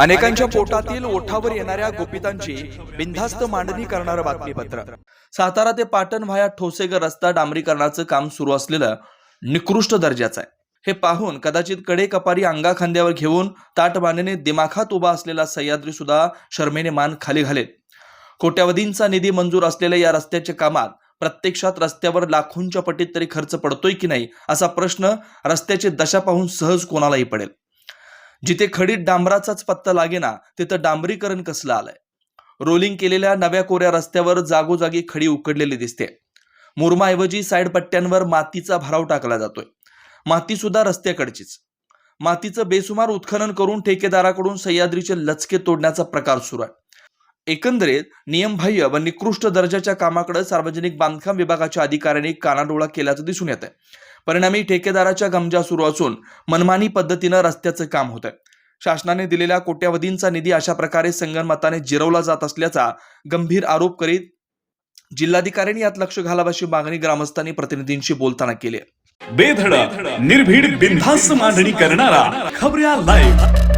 अनेकांच्या पोटातील ओठावर येणाऱ्या गोपितांची बिनधास्त मांडणी करणारं बातमीपत्र. सातारा ते पाटण व्हाया ठोसेगर रस्ता डांबरीकरणाचं काम सुरू असलेलं निकृष्ट दर्जाचं आहे. हे पाहून कदाचित कडे कपारी अंगा खांद्यावर घेऊन ताटबानेने दिमाखात उभा असलेला सह्याद्री सुद्धा शर्मेने मान खाली घालेल. कोट्यावधींचा निधी मंजूर असलेल्या या रस्त्याच्या कामात प्रत्यक्षात रस्त्यावर लाखोंच्या पटीत तरी खर्च पडतोय की नाही असा प्रश्न रस्त्याची दशा पाहून सहज कोणालाही पडेल. जिथे खडीत डांबराचाच पत्ता लागेना तिथं डांबरीकरण कसलं आलंय? रोलिंग केलेल्या नव्या कोऱ्या रस्त्यावर जागोजागी खडी उकडलेली दिसते. मुरमाऐवजी साईड पट्ट्यांवर मातीचा भराव टाकला जातोय. माती सुद्धा रस्त्याकडचीच. मातीचं बेसुमार उत्खनन करून ठेकेदाराकडून सह्याद्रीचे लचके तोडण्याचा प्रकार सुरू आहे. एकंदरीत नियमबाह्य व निकृष्ट दर्जाच्या कामाकडे सार्वजनिक बांधकाम विभागाच्या अधिकाऱ्यांनी कानाडोळा केल्याचं दिसून येत आहे परिणामी ठेकेदाराच्या गमजा सुरू असून मनमानी पद्धतीनं रस्त्याचं काम होत आहे शासनाने दिलेल्या कोट्यावधींचा निधी अशा प्रकारे संगनमताने जिरवला जात असल्याचा गंभीर आरोप करीत जिल्हाधिकाऱ्यांनी यात लक्ष घालावं अशी मागणी ग्रामस्थांनी प्रतिनिधींशी बोलताना केली बेधड बेधडक निर्भीड बिनधास्त मांडणी करणारा खबऱ्या लाईव्ह